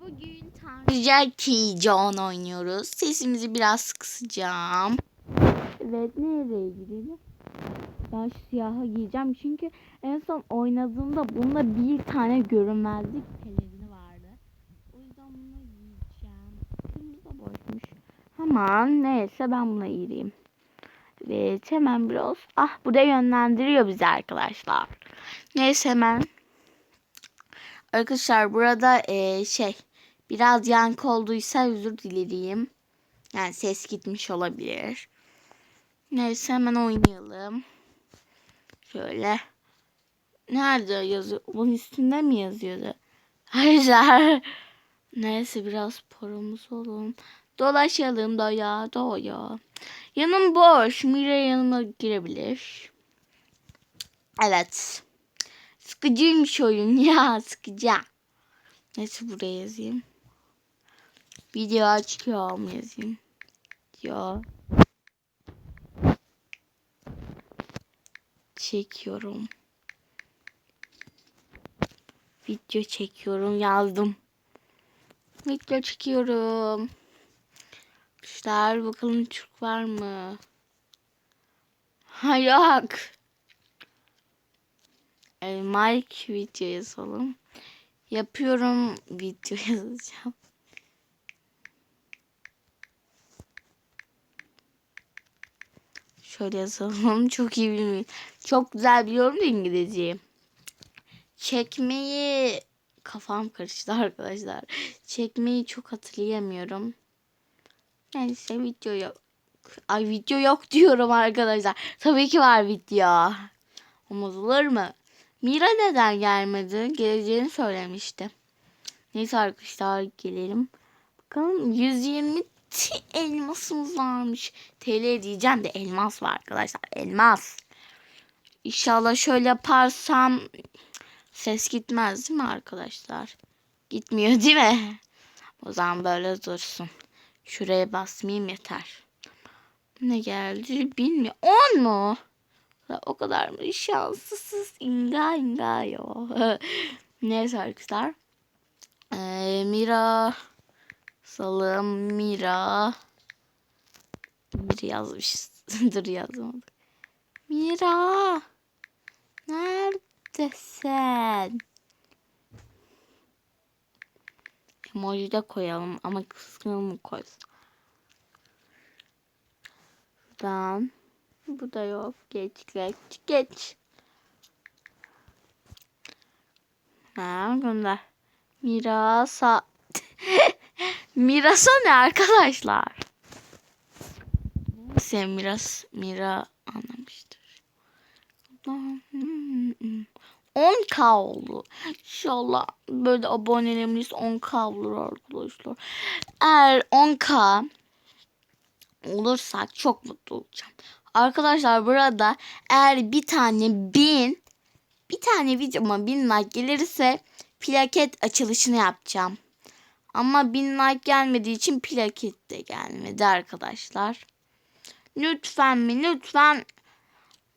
Bugün Tanrıca Kijon oynuyoruz. Sesimizi biraz kısacağım. Evet nereye gidelim? Ben şu siyahı giyeceğim çünkü en son oynadığımda bunda bir tane görünmezlik pelerini vardı. O yüzden bunu giyeceğim. Kırmızı boşmuş. Aman neyse ben buna gireyim. Evet hemen biraz. Ah burada yönlendiriyor bizi arkadaşlar. Neyse hemen. Arkadaşlar burada eee, şey biraz yankı olduysa özür dilerim. Yani ses gitmiş olabilir. Neyse hemen oynayalım. Şöyle. Nerede yazıyor? Bunun üstünde mi yazıyordu? Arkadaşlar. Neyse biraz paramız olalım. Dolaşalım doya doya. Yanım boş. Mira yanıma girebilir. Evet. Sıkıcıymış oyun ya sıkıcı. Neyse buraya yazayım. Video açıyorum yazayım. Ya. Çekiyorum. Video çekiyorum yazdım. Video çekiyorum. Kuşlar bakalım Türk var mı? Ha yok. E, Mike video yazalım. Yapıyorum video yazacağım. Şöyle yazalım. Çok iyi bilmiyorum. Çok güzel biliyorum da İngilizceyi. Çekmeyi kafam karıştı arkadaşlar. Çekmeyi çok hatırlayamıyorum. Neyse video yok. Ay video yok diyorum arkadaşlar. Tabii ki var video. Olmaz olur mu? Mira neden gelmedi? Geleceğini söylemişti. Neyse arkadaşlar gelelim. Bakalım 120 t- elmasımız varmış. TL diyeceğim de elmas var arkadaşlar. Elmas. İnşallah şöyle yaparsam ses gitmez değil mi arkadaşlar? Gitmiyor değil mi? O zaman böyle dursun. Şuraya basmayayım yeter. Ne geldi bilmiyorum. 10 mu? O kadar mı şanslısız inga inga yo. Neyse arkadaşlar. Ee, Mira Salım Mira Bir yazmış. Dur yazmadık. Mira Neredesin? Emoji de koyalım ama kıskın mı koysun? Şuradan. Bu da yok. Geç geç geç. Ha gönder. Mirasa. Mirasa ne arkadaşlar? Neyse Miras Mira anlamıştır. 10k oldu. İnşallah böyle abonelerimiz 10k olur arkadaşlar. Eğer 10k olursak çok mutlu olacağım. Arkadaşlar burada eğer bir tane bin bir tane videoma bin like gelirse plaket açılışını yapacağım. Ama bin like gelmediği için plaket de gelmedi arkadaşlar. Lütfen mi lütfen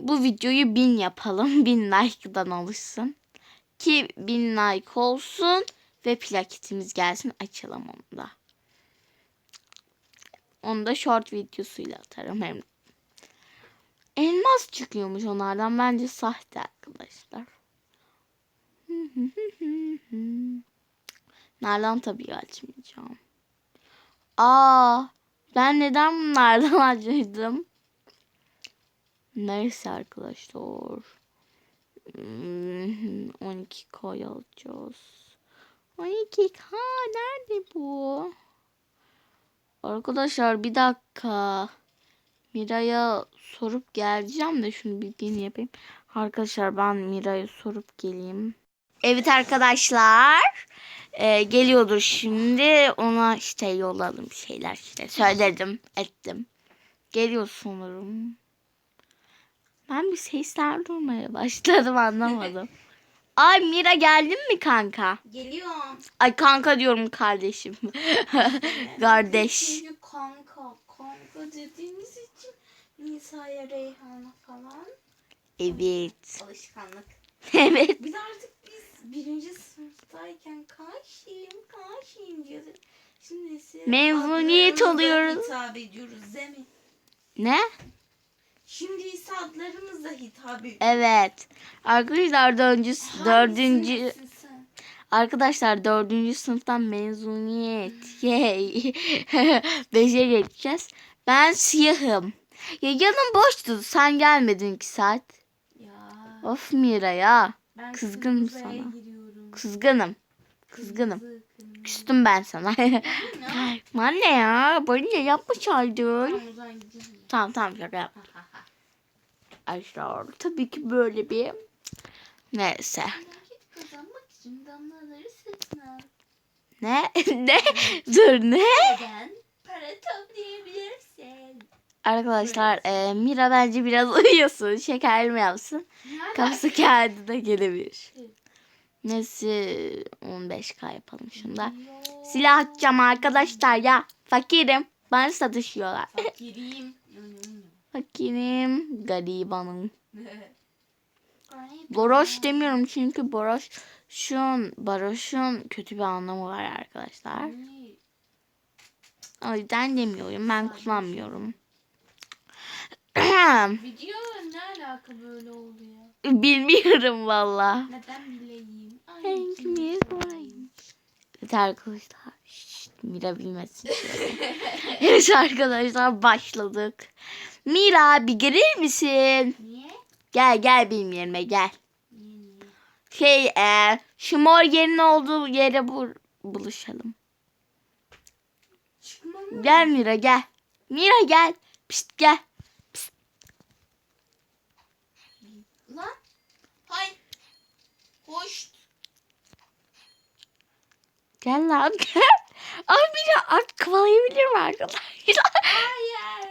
bu videoyu bin yapalım. Bin like'dan oluşsun. Ki bin like olsun ve plaketimiz gelsin açalım onu da. Onu da short videosuyla atarım hem. Elmas çıkıyormuş onlardan. Bence sahte arkadaşlar. Nereden tabii açmayacağım. Aa, ben neden bunlardan açıyordum? Neyse arkadaşlar. Hmm, 12K alacağız. 12K nerede bu? Arkadaşlar bir dakika. Mira'ya sorup geleceğim de şunu bildiğini yapayım. Arkadaşlar ben Mira'ya sorup geleyim. Evet arkadaşlar. Ee, geliyordur şimdi. Ona işte yolladım şeyler işte. Söyledim ettim. Geliyor sanırım. Ben bir sesler duymaya başladım anlamadım. Ay Mira geldin mi kanka? Geliyorum. Ay kanka diyorum kardeşim. Kardeş. Kanka, kanka dediğimiz için Nisa'ya Reyhan'a falan Evet. alışkanlık. Evet. Biz artık birinci sınıftayken karşıyım karşıyım diyordu. Şimdi ise Mezuniyet oluyoruz. hitap ediyoruz değil mi? Ne? Şimdi ise adlarımızla hitap ediyoruz. Evet. Arkadaşlar dördüncü, dördüncü Hangisindesin sen? arkadaşlar dördüncü sınıftan mezuniyet. Yay. Beşe geçeceğiz. Ben siyahım. Ya yanım boştu. Sen gelmedin iki saat. Ya Of Mira ya. Ben kızgınım sana. giriyorum. Kızgınım. Kızgınım. Kırmızı, kırmızı. Küstüm ben sana. Ne? Anne ya. Bana ne yapmışardın? Tamam o zaman gidelim. Tamam tamam şaka yap. Arkadaşlar tabii ki böyle bir neyse. Nakit kazanmak için damlaları satın al. Ne? ne? Dur ne? Neden? Para toplayabilirsin. Arkadaşlar e, Mira bence biraz uyuyorsun. Şeker mi yapsın? Kafası kağıdına gelebilir. Evet. Neyse 15k yapalım şunda. Silah atacağım arkadaşlar ya. Fakirim. Bana satışıyorlar. Fakiriyim. Fakirim. Garibanım. Boroş demiyorum çünkü boroş şun, baroşun kötü bir anlamı var arkadaşlar. O yüzden demiyorum. Ben kullanmıyorum. Video ne alaka böyle oluyor? Bilmiyorum valla. Neden bileyim? Ay, niye sorayım? Evet arkadaşlar. Şşt, Mira bilmesin. evet arkadaşlar başladık. Mira bir gelir misin? Niye? Gel gel benim yerime gel. Niye? Şey e, şu mor yerin olduğu yere bul buluşalım. Gel Mira gel. Mira gel. Pişt gel. Lan. Hay. Hoş. Gel lan gel. Ay Mira artık kovalayabilir mi arkadaşlar? Hayır.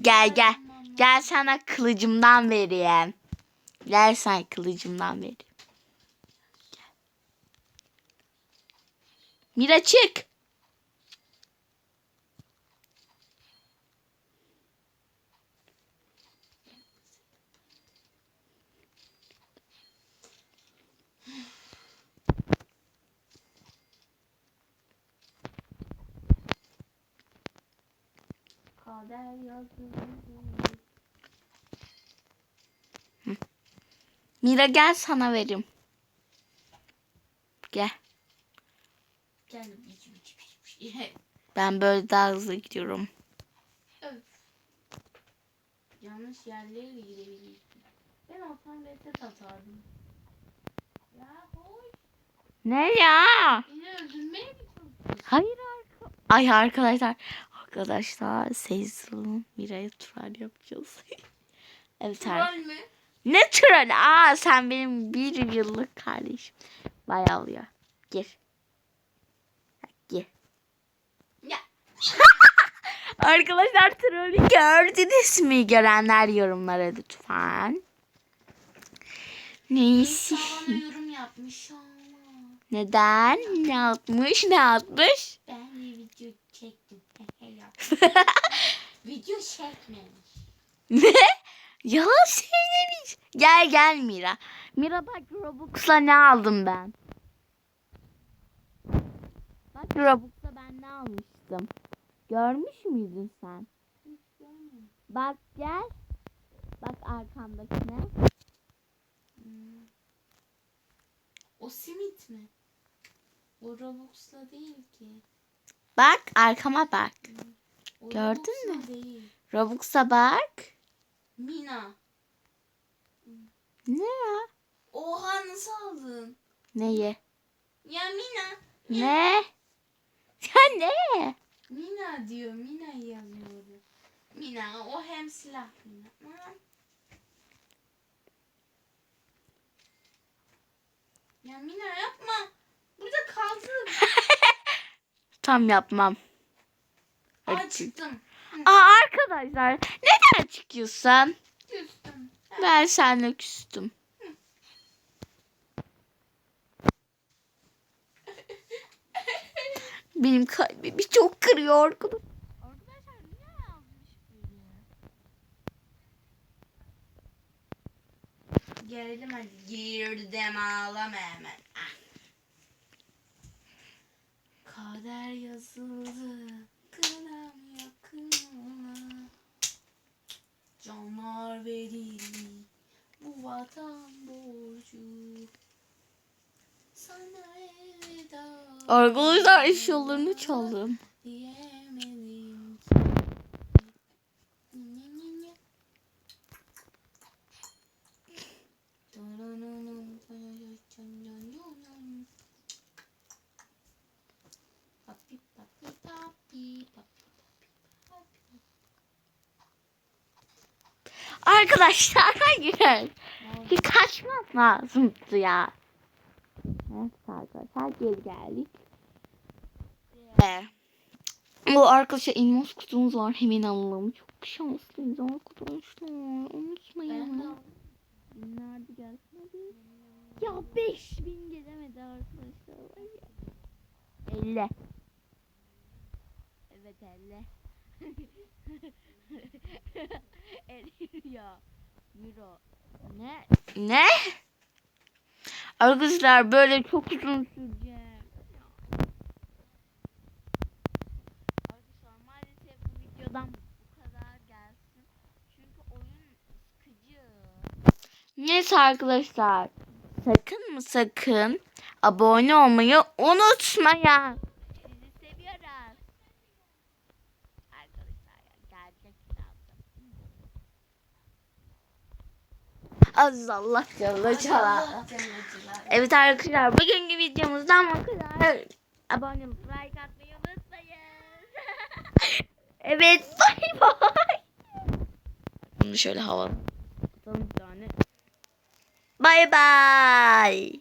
gel gel. Gel sana kılıcımdan vereyim. Gel sen kılıcımdan vereyim. Mira çık. Kader yazdı. Mira gel sana vereyim. Gel. Ben böyle daha hızlı gidiyorum. Yanlış yerlere gidebilirsin. Ben olsam reset atardım. Ya hoş. Ne ya? Beni öldürmeye mi çalışıyorsun? Hayır arka. Ay arkadaşlar. Arkadaşlar Seyzul'un Mira'ya troll yapacağız. evet. Troll mü? Ne troll? Aa sen benim bir yıllık kardeşim. Bayağı oluyor. Gir. Gir. Ya. Arkadaşlar trolü gördünüz mü? Görenler yorumlara lütfen. Neyse. Yorum yapmış ama. Neden? Ne yapmış? Ne yapmış? Ben bir video çektim. Video çekmemiş. Ne? Yalan söylemiş. Gel gel Mira. Mira bak Robux'la ne aldım ben. Bak Robux'la ben ne almıştım. Görmüş müydün sen? Bak gel. Bak arkamdaki ne? Hmm. O simit mi? O Robux'la değil ki. Bak arkama bak. O Gördün Değil. Robux'a bak. Mina. Ne ya? Oha nasıl aldın? Neye? Ya Mina. Ne? Ya ne? Mina diyor. Mina yazıyordu. Mina o hem silah Mina. Ya Mina yapma. Burada kaldım. Tam yapmam. Aa çıktım. Aa arkadaşlar neden çıkıyorsun? Küstüm. Ben seninle küstüm. Benim kalbimi çok kırıyor arkadaşlar. Girelim hadi. Girdim ağlama hemen. Ah. Kader yazıldı. Kınam yakınına. Canlar verildi. Bu vatan borcu. Sana elveda. Arkadaşlar eşyalarını çaldım. Diyemedim. Papi, papi, papi, papi. Arkadaşlar hayır. Bir kaçmam lazımdı ya. Evet arkadaşlar geri geldik. Ee, bu arkadaşlar elmas kutumuz var. Hemen alalım. Çok şanslıyız arkadaşlar. Unutmayın. gelsin hadi. Ya 5000 gelemedi arkadaşlar. Ay ya. 50. Evet 50. 50 ya. Euro. Ne? Ne? Arkadaşlar böyle çok uzun sürecek. Arkadaşlar maalesef bu videodan bu kadar gelsin. Çünkü oyun sıkıcı. Neyse arkadaşlar. Sakın mı sakın abone olmayı unutmayın. Allah. Allah cennetler. Evet arkadaşlar bugünkü videomuzdan bu kadar. Abone olup like atmayı unutmayın. evet bay bay. Bunu şöyle hava. Atalım bir tane. Bay bay.